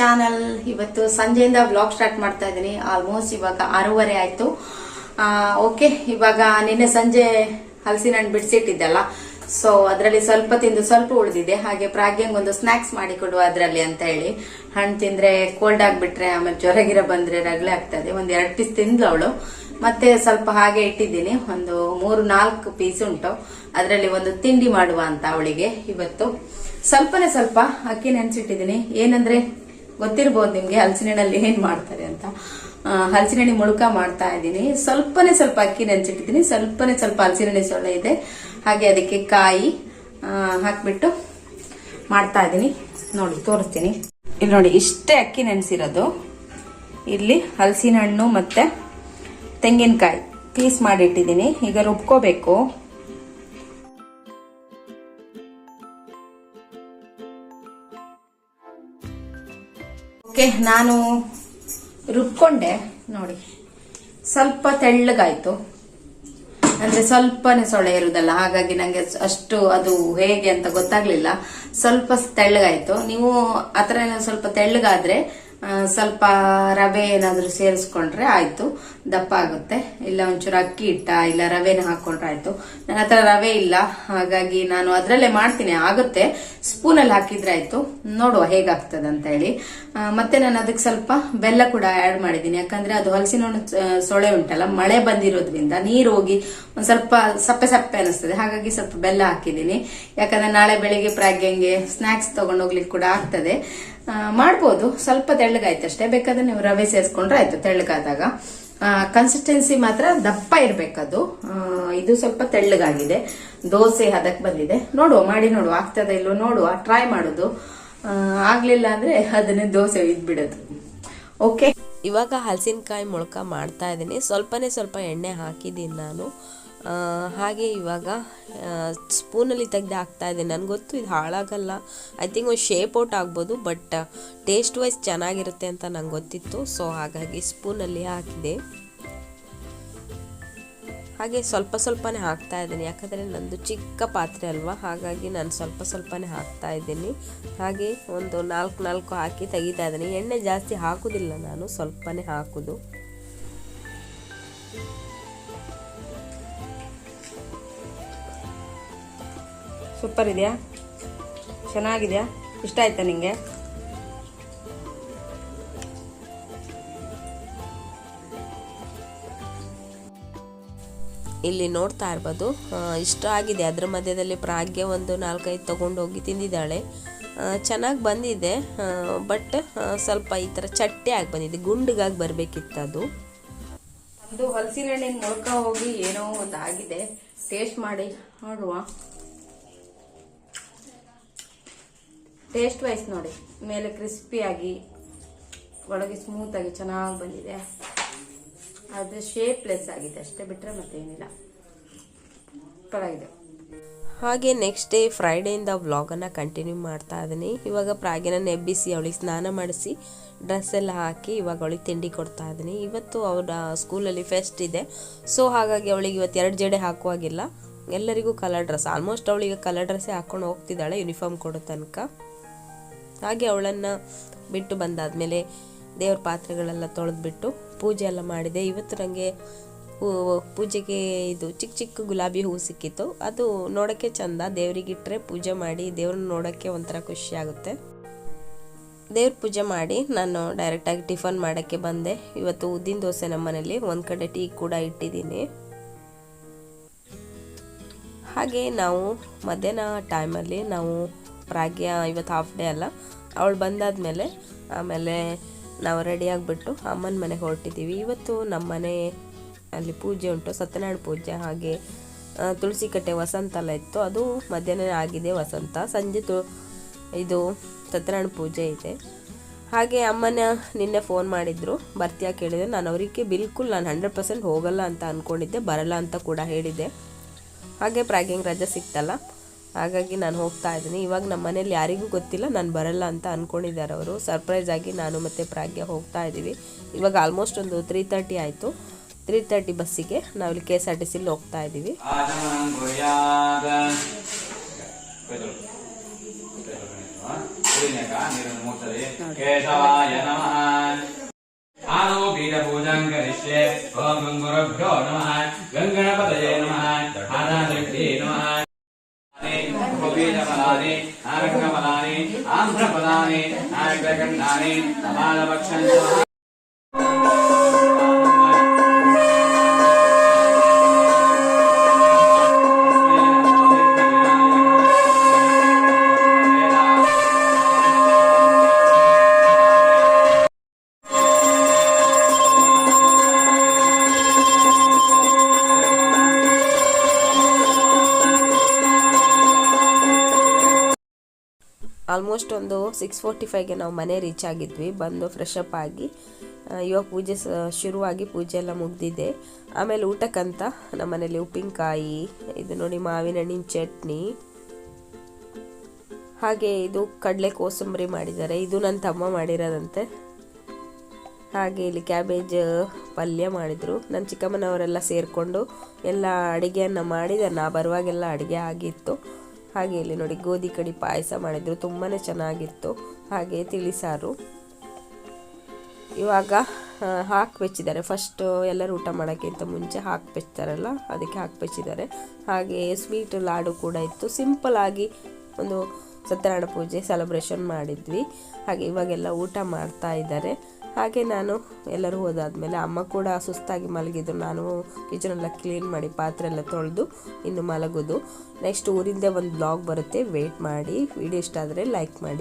Channel ಇವತ್ತು ಸಂಜೆಯಿಂದ blog start ಮಾಡ್ತಾ ಇದ್ದೀನಿ. ಆಲ್ಮೋಸ್ಟ್ ಇವಾಗ ಆರೂವರೆ ಆಯಿತು. ಓಕೆ ಇವಾಗ ನಿನ್ನೆ ಸಂಜೆ ಹಲಸಿನ ಹಣ್ಣು ಬಿಡಿಸಿಟ್ಟಿದ್ದಲ್ಲ. ಸೊ ಅದರಲ್ಲಿ ಸ್ವಲ್ಪ ತಿಂದು ಸ್ವಲ್ಪ ಉಳಿದಿದೆ. ಹಾಗೆ ಪ್ರಾಗ್ಯಂಗ್ ಒಂದು ಸ್ನಾಕ್ಸ್ ಮಾಡಿ ಕೊಡುವ ಅದರಲ್ಲಿ ಅಂತ ಹೇಳಿ. ಹಣ್ಣು ತಿಂದ್ರೆ ಕೋಲ್ಡ್ ಆಗಿಬಿಟ್ರೆ, ಆಮೇಲೆ ಜ್ವರಗಿರ ಬಂದ್ರೆ ರಗಳೆ ಆಗ್ತದೆ. ಒಂದು ಎರಡು ಪೀಸ್ ತಿಂದ್ಲು ಅವಳು. ಮತ್ತೆ ಸ್ವಲ್ಪ ಹಾಗೆ ಇಟ್ಟಿದ್ದೀನಿ. ಒಂದು ಮೂರು, ನಾಲ್ಕು ಪೀಸ್ ಉಂಟು. ಅದರಲ್ಲಿ ಒಂದು ತಿಂಡಿ ಮಾಡುವ ಅಂತ ಅವಳಿಗೆ ಇವತ್ತು. ಸ್ವಲ್ಪನೇ ಸ್ವಲ್ಪ ಅಕ್ಕಿ ನೆನೆಸಿಟ್ಟಿದ್ದೀನಿ. ಏನಂದ್ರೆ ಗೊತ್ತಿರ್ಬೋದು ನಿಮ್ಗೆ ಹಣ್ಣಲ್ಲಿ ಏನ್ ಮಾಡ್ತಾರೆ ಅಂತ. ಹಲಸಿನ ಹಲಸಿನಣ್ಣಿ ಮುಳುಕ ಮಾಡ್ತಾ ಇದ್ದೀನಿ. ಸ್ವಲ್ಪನೇ ಸ್ವಲ್ಪ ಅಕ್ಕಿ ನೆನ್ಸಿಟ್ಟಿದ್ದೀನಿ. ಸ್ವಲ್ಪನೇ ಸ್ವಲ್ಪ ಹಲಸಿನಣ್ಣಿ ಸೊಳ್ಳೆ ಇದೆ. ಹಾಗೆ ಅದಕ್ಕೆ ಕಾಯಿ ಹಾಕ್ಬಿಟ್ಟು ಮಾಡ್ತಾ ಇದ್ದೀನಿ. ನೋಡಿ, ತೋರಿಸ್ತೀನಿ. ಇಲ್ಲಿ ನೋಡಿ, ಇಷ್ಟೇ ಅಕ್ಕಿ ನೆನೆಸಿರೋದು. ಇಲ್ಲಿ ಹಲಸಿನ ಹಣ್ಣು ಮತ್ತೆ ತೆಂಗಿನಕಾಯಿ ಪೀಸ್ ಮಾಡಿಟ್ಟಿದ್ದೀನಿ. ಈಗ ರುಬ್ಕೋಬೇಕು. ಓಕೆ, ನಾನು ರುಬ್ಕೊಂಡೆ, ನೋಡಿ. ಸ್ವಲ್ಪ ತೆಳ್ಳಗಾಯಿತು. ಅಂದರೆ ಸ್ವಲ್ಪನೇ ಸೊಳ್ಳೆ ಇರುದಲ್ಲ ಹಾಗಾಗಿ ನನಗೆ ಅಷ್ಟು ಅದು ಹೇಗೆ ಅಂತ ಗೊತ್ತಾಗ್ಲಿಲ್ಲ. ಸ್ವಲ್ಪ ತೆಳ್ಳಗಾಯಿತು. ನೀವು ಆ ಥರ ಸ್ವಲ್ಪ ತೆಳ್ಳಗಾದರೆ ಸ್ವಲ್ಪ ರವೆ ಏನಾದ್ರೂ ಸೇರಿಸ್ಕೊಂಡ್ರೆ ಆಯ್ತು, ದಪ್ಪ ಆಗುತ್ತೆ. ಇಲ್ಲ ಒಂಚೂರು ಅಕ್ಕಿ ಹಿಟ್ಟ, ಇಲ್ಲ ರವೆನ ಹಾಕೊಂಡ್ರೆ ಆಯಿತು. ನನ್ನ ಹತ್ರ ರವೆ ಇಲ್ಲ, ಹಾಗಾಗಿ ನಾನು ಅದರಲ್ಲೇ ಮಾಡ್ತೀನಿ, ಆಗುತ್ತೆ. ಸ್ಪೂನಲ್ಲಿ ಹಾಕಿದ್ರೆ ಆಯಿತು. ನೋಡುವ ಹೇಗಾಗ್ತದೆ ಅಂತ ಹೇಳಿ ಮತ್ತೆ ನಾನು ಅದಕ್ಕೆ ಸ್ವಲ್ಪ ಬೆಲ್ಲ ಕೂಡ ಆಡ್ ಮಾಡಿದ್ದೀನಿ. ಯಾಕಂದ್ರೆ ಅದು ಹಲಸಿನ ಸೊಳೆ ಉಂಟಲ್ಲ, ಮಳೆ ಬಂದಿರೋದ್ರಿಂದ ನೀರು ಹೋಗಿ ಒಂದ್ ಸ್ವಲ್ಪ ಸಪ್ಪೆ ಸಪ್ಪೆ ಅನಿಸ್ತದೆ. ಹಾಗಾಗಿ ಸ್ವಲ್ಪ ಬೆಲ್ಲ ಹಾಕಿದ್ದೀನಿ. ಯಾಕಂದ್ರೆ ನಾಳೆ ಬೆಳಿಗ್ಗೆ ಪ್ರಾಗ್ಯಂಗೆ ಸ್ನಾಕ್ಸ್ ತೊಗೊಂಡೋಗ್ಲಿಕ್ಕೆ ಕೂಡ ಆಗ್ತದೆ. ಮಾಡ್ಬೋದು. ಸ್ವಲ್ಪ ತೆಳ್ಳಗಾಯ್ತು ಅಷ್ಟೇ ಬೇಕಾದ್ರೆ ನೀವು ರವೆ ಸೇರಿಸ್ಕೊಂಡ್ರೆ ಆಯ್ತು, ತೆಳ್ಳಗಾದಾಗ. ಕನ್ಸಿಸ್ಟೆನ್ಸಿ ಮಾತ್ರ ದಪ್ಪ ಇರಬೇಕದು. ಇದು ಸ್ವಲ್ಪ ತೆಳ್ಳಗಾಗಿದೆ. ದೋಸೆ ಹದಕ್ಕೆ ಬಂದಿದೆ. ನೋಡುವ, ಮಾಡಿ ನೋಡುವ. ಆಗ್ತದೆ ಇಲ್ಲೋ ನೋಡುವ. ಟ್ರೈ ಮಾಡೋದು. ಆಗಲಿಲ್ಲ ಆಗ್ಲಿಲ್ಲ ಅಂದ್ರೆ ಅದನ್ನೇ ದೋಸೆ ಇದ್ಬಿಡೋದು. ಓಕೆ ಇವಾಗ ಹಲಸಿನಕಾಯಿ ಮೊಳಕ ಮಾಡ್ತಾ ಇದ್ದೀನಿ. ಸ್ವಲ್ಪನೇ ಸ್ವಲ್ಪ ಎಣ್ಣೆ ಹಾಕಿದ್ದೀನಿ ನಾನು. ಹಾಗೆ ಇವಾಗ ಸ್ಪೂನಲ್ಲಿ ತೆಗೆದು ಹಾಕ್ತಾ ಇದ್ದೀನಿ. ನನಗೆ ಗೊತ್ತು ಇದು ಹಾಳಾಗಲ್ಲ. ಐ ಥಿಂಕ್ ಒಂದು ಶೇಪ್ ಔಟ್ ಆಗ್ಬೋದು ಬಟ್ ಟೇಸ್ಟ್ ವೈಸ್ ಚೆನ್ನಾಗಿರುತ್ತೆ ಅಂತ ನಂಗೆ ಗೊತ್ತಿತ್ತು. ಸೊ ಹಾಗಾಗಿ ಸ್ಪೂನಲ್ಲಿ ಹಾಕಿದೆ. ಹಾಗೆ ಸ್ವಲ್ಪ ಸ್ವಲ್ಪನೇ ಹಾಕ್ತಾ ಇದ್ದೀನಿ. ಯಾಕಂದರೆ ನಂದು ಚಿಕ್ಕ ಪಾತ್ರೆ ಅಲ್ವಾ? ಹಾಗಾಗಿ ನಾನು ಸ್ವಲ್ಪ ಸ್ವಲ್ಪನೇ ಹಾಕ್ತಾ ಇದ್ದೀನಿ. ಹಾಗೆ ಒಂದು ನಾಲ್ಕು ನಾಲ್ಕು ಹಾಕಿ ತೆಗಿತಾ ಇದ್ದೀನಿ. ಎಣ್ಣೆ ಜಾಸ್ತಿ ಹಾಕೋದಿಲ್ಲ ನಾನು, ಸ್ವಲ್ಪನೇ ಹಾಕುದು. ಸೂಪರ್ ಇದೆಯಾ? ಚೆನ್ನಾಗಿದೆಯಾ? ಇಷ್ಟ ಆಯ್ತಾ ನಿಮಗೆ ಇಲ್ಲಿ ನೋಡ್ತಾ ಇರ್ಬೋದು. ಇಷ್ಟ ಆಗಿದೆ. ಅದ್ರ ಮಧ್ಯದಲ್ಲಿ ಪ್ರಾಗ್ಯ ಒಂದು ನಾಲ್ಕೈದು ತೊಗೊಂಡೋಗಿ ತಿಂದಿದ್ದಾಳೆ. ಚೆನ್ನಾಗಿ ಬಂದಿದೆ. ಬಟ್ ಸ್ವಲ್ಪ ಈ ಥರ ಚಟ್ಟೆ ಆಗಿ ಬಂದಿದೆ. ಗುಂಡಿಗಾಗಿ ಬರಬೇಕಿತ್ತು ಅದು. ಒಂದು ಹಲಸಿನ ಹಣ್ಣಿನ ಮುಳ್ಕ ಹೋಗಿ ಏನೋ ಒಂದು ಆಗಿದೆ ಟೇಸ್ಟ್ ಮಾಡಿ ನೋಡುವ. ಟೇಸ್ಟ್ ವೈಸ್ ನೋಡಿ. ಮೇಲೆ ಕ್ರಿಸ್ಪಿಯಾಗಿ ಒಳಗೆ ಸ್ಮೂತ್ ಆಗಿ ಚೆನ್ನಾಗಿ ಬಂದಿದೆ. ಅದು ಶೇಪ್ಲೆಸ್ ಆಗಿದೆ. ಅಷ್ಟೇ ಬಿಟ್ರೆ ಮತ್ತೇನಿಲ್ಲ. ಸೂಪರ್ ಆಗಿದೆ ಹಾಗೆ ನೆಕ್ಸ್ಟ್ ಡೇ ಫ್ರೈಡೆಯಿಂದ ವ್ಲಾಗನ್ನು ಕಂಟಿನ್ಯೂ ಮಾಡ್ತಾ ಇದ್ದೀನಿ. ಇವಾಗ ಪ್ರಾಗಿನ ನೆಬ್ಬಿಸಿ ಅವಳಿಗೆ ಸ್ನಾನ ಮಾಡಿಸಿ ಡ್ರೆಸ್ ಎಲ್ಲ ಹಾಕಿ ಇವಾಗ ಅವಳಿಗೆ ತಿಂಡಿ ಕೊಡ್ತಾ ಇದ್ದೀನಿ. ಇವತ್ತು ಅವರ ಸ್ಕೂಲಲ್ಲಿ ಫೆಸ್ಟ್ ಇದೆ. ಸೊ ಹಾಗಾಗಿ ಅವಳಿಗೆ ಇವತ್ತು ಎರಡು ಜಡೆ ಹಾಕುವಾಗಿಲ್ಲ. ಎಲ್ಲರಿಗೂ ಕಲರ್ ಡ್ರೆಸ್ ಆಲ್ಮೋಸ್ಟ್ ಅವಳಿಗೆ ಕಲರ್ ಡ್ರೆಸ್ಸೇ ಹಾಕ್ಕೊಂಡು ಹೋಗ್ತಿದ್ದಾಳೆ ಯೂನಿಫಾರ್ಮ್ ಕೊಡೋ ತನಕ. ಹಾಗೆ ಅವಳನ್ನು ಬಿಟ್ಟು ಬಂದಾದಮೇಲೆ ದೇವ್ರ ಪಾತ್ರೆಗಳೆಲ್ಲ ತೊಳೆದ್ಬಿಟ್ಟು ಪೂಜೆ ಎಲ್ಲ ಮಾಡಿದೆ. ಇವತ್ತು ನನಗೆ ಪೂಜೆಗೆ ಇದು ಚಿಕ್ಕ ಚಿಕ್ಕ ಗುಲಾಬಿ ಹೂ ಸಿಕ್ಕಿತ್ತು. ಅದು ನೋಡೋಕ್ಕೆ ಚಂದ. ದೇವರಿಗಿಟ್ಟರೆ ಪೂಜೆ ಮಾಡಿ ದೇವ್ರನ್ನ ನೋಡೋಕ್ಕೆ ಒಂಥರ ಖುಷಿ ಆಗುತ್ತೆ. ದೇವ್ರ ಪೂಜೆ ಮಾಡಿ ನಾನು ಡೈರೆಕ್ಟಾಗಿ ಟಿಫನ್ ಮಾಡೋಕ್ಕೆ ಬಂದೆ. ಇವತ್ತು ಉದ್ದಿನ ದೋಸೆ ನಮ್ಮ ಮನೇಲಿ. ಒಂದು ಕಡೆ ಟೀ ಕೂಡ ಇಟ್ಟಿದ್ದೀನಿ. ಹಾಗೆ ನಾವು ಮಧ್ಯಾಹ್ನ ಟೈಮಲ್ಲಿ ನಾವು ಪ್ರಾಗ್ಯ ಇವತ್ತು ಹಾಫ್ ಡೇ ಅಲ್ಲ. ಅವಳು ಬಂದಾದ್ಮೇಲೆ ಆಮೇಲೆ ನಾವು ರೆಡಿ ಆಗಿಬಿಟ್ಟು ಅಮ್ಮನ ಮನೆಗೆ ಹೊರಟಿದ್ದೀವಿ. ಇವತ್ತು ನಮ್ಮ ಮನೆ ಅಲ್ಲಿ ಪೂಜೆ ಉಂಟು, ಸತ್ಯನಾರಾಯಣ ಪೂಜೆ. ಹಾಗೆ ತುಳಸಿ ಕಟ್ಟೆ ವಸಂತ ಎಲ್ಲ ಇತ್ತು. ಅದು ಮಧ್ಯಾಹ್ನ ಆಗಿದೆ ವಸಂತ. ಸಂಜೆ ತು, ಇದು ಸತ್ಯನಾರಾಯಣ ಪೂಜೆ ಇದೆ. ಹಾಗೆ ಅಮ್ಮನ ನಿನ್ನೆ ಫೋನ್ ಮಾಡಿದ್ರು. ಬರ್ತೀಯಾ ಕೇಳಿದೆ. ನಾನು ಅವರಿಗೆ ಬಿಲ್ಕುಲ್ ನಾನು ಹಂಡ್ರೆಡ್ ಪರ್ಸೆಂಟ್ ಹೋಗಲ್ಲ ಅಂತ ಅಂದ್ಕೊಂಡಿದ್ದೆ ಬರಲ್ಲ ಅಂತ ಕೂಡ ಹೇಳಿದೆ. ಹಾಗೆ ಪ್ರಾಗಿಂಗ್ ರಜೆ ಸಿಕ್ತಲ್ಲ. ಹಾಗಾಗಿ ನಾನು ಹೋಗ್ತಾ ಇದ್ದೀನಿ. ಇವಾಗ ನಮ್ಮ ಮನೇಲಿ ಯಾರಿಗೂ ಗೊತ್ತಿಲ್ಲ, ನಾನು ಬರಲ್ಲ ಅಂತ ಅಂದ್ಕೊಂಡಿದ್ದಾರೆ ಅವರು. ಸರ್ಪ್ರೈಸ್ ಆಗಿ ನಾನು ಮತ್ತು ಪ್ರಾಗ್ಯ ಹೋಗ್ತಾ ಇದ್ದೀವಿ. ಇವಾಗ ಆಲ್ಮೋಸ್ಟ್ ಒಂದು ತ್ರೀ ತರ್ಟಿ ಆಯಿತು. ತ್ರೀ ತರ್ಟಿ ಬಸ್ಸಿಗೆ ನಾವಿಲ್ಲಿ ಕೆ ಎಸ್ ಆರ್ ಟಿ ಸಿಲಿ ಹೋಗ್ತಾ ಇದ್ದೀವಿ. ಗಂಗಣಪತಯೇ ನಮಃ బీజఫలాని ఆరగ్రఫలాని ఆంధ్రఫలాని ఆరగ్రగండాని సమానపక్షం ಆಲ್ಮೋಸ್ಟ್ ಒಂದು ಸಿಕ್ಸ್ ಫೋರ್ಟಿ ಫೈವ್ಗೆ ನಾವು ಮನೆ ರೀಚ್ ಆಗಿದ್ವಿ, ಬಂದು ಫ್ರೆಶ್ ಅಪ್ ಆಗಿ ಇವಾಗ ಪೂಜೆ ಶುರುವಾಗಿ ಪೂಜೆ ಎಲ್ಲ ಮುಗ್ದಿದೆ. ಆಮೇಲೆ ಊಟಕ್ಕಂತ ನಮ್ಮ ಮನೇಲಿ ಉಪ್ಪಿನಕಾಯಿ, ಇದು ನೋಡಿ ಮಾವಿನ ಹಣ್ಣಿನ ಚಟ್ನಿ, ಹಾಗೆ ಇದು ಕಡಲೆ ಕೋಸಂಬರಿ ಮಾಡಿದ್ದಾರೆ. ಇದು ನನ್ನ ತಮ್ಮ ಮಾಡಿರೋದಂತೆ. ಹಾಗೆ ಇಲ್ಲಿ ಕ್ಯಾಬೇಜ್ ಪಲ್ಯ ಮಾಡಿದರು. ನನ್ನ ಚಿಕ್ಕಮ್ಮನವರೆಲ್ಲ ಸೇರಿಕೊಂಡು ಎಲ್ಲ ಅಡುಗೆಯನ್ನು ಮಾಡಿದ ನಾ ಬರುವಾಗೆಲ್ಲ ಅಡುಗೆ ಆಗಿತ್ತು. ಹಾಗೆ ಇಲ್ಲಿ ನೋಡಿ ಗೋಧಿ ಕಡಿ ಪಾಯಸ ಮಾಡಿದರು ತುಂಬಾ ಚೆನ್ನಾಗಿತ್ತು. ಹಾಗೆ ತಿಳಿಸಾರು. ಇವಾಗ ಹಾಕಿ ಬೆಚ್ಚಿದ್ದಾರೆ. ಫಸ್ಟ್ ಎಲ್ಲರೂ ಊಟ ಮಾಡೋಕ್ಕಿಂತ ಮುಂಚೆ ಹಾಕಿ ಬೆಚ್ತಾರಲ್ಲ, ಅದಕ್ಕೆ ಹಾಕಿ ಬೆಚ್ಚಿದ್ದಾರೆ. ಹಾಗೆ ಸ್ವೀಟ್ ಲಾಡು ಕೂಡ ಇತ್ತು. ಸಿಂಪಲ್ ಆಗಿ ಒಂದು ಸತ್ಯನಾರಾಯಣ ಪೂಜೆ ಸೆಲೆಬ್ರೇಷನ್ ಮಾಡಿದ್ವಿ. ಹಾಗೆ ಇವಾಗೆಲ್ಲ ಊಟ ಮಾಡ್ತಾ ಇದ್ದಾರೆ. ಹಾಗೆ ನಾನು ಎಲ್ಲರೂ ಹೋದಾದ್ಮೇಲೆ ಅಮ್ಮ ಕೂಡ ಸುಸ್ತಾಗಿ ಮಲಗಿದ್ರು. ನಾನು ಕಿಚನೆಲ್ಲ ಕ್ಲೀನ್ ಮಾಡಿ ಪಾತ್ರೆ ಎಲ್ಲ ತೊಳೆದು ಇನ್ನು ಮಲಗೋದು. ನೆಕ್ಸ್ಟ್ ಊರಿಂದ ಒಂದು ಬ್ಲಾಗ್ ಬರುತ್ತೆ. ವೆಯ್ಟ್ ಮಾಡಿ. ವಿಡಿಯೋ ಇಷ್ಟ ಆದರೆ ಲೈಕ್ ಮಾಡಿ.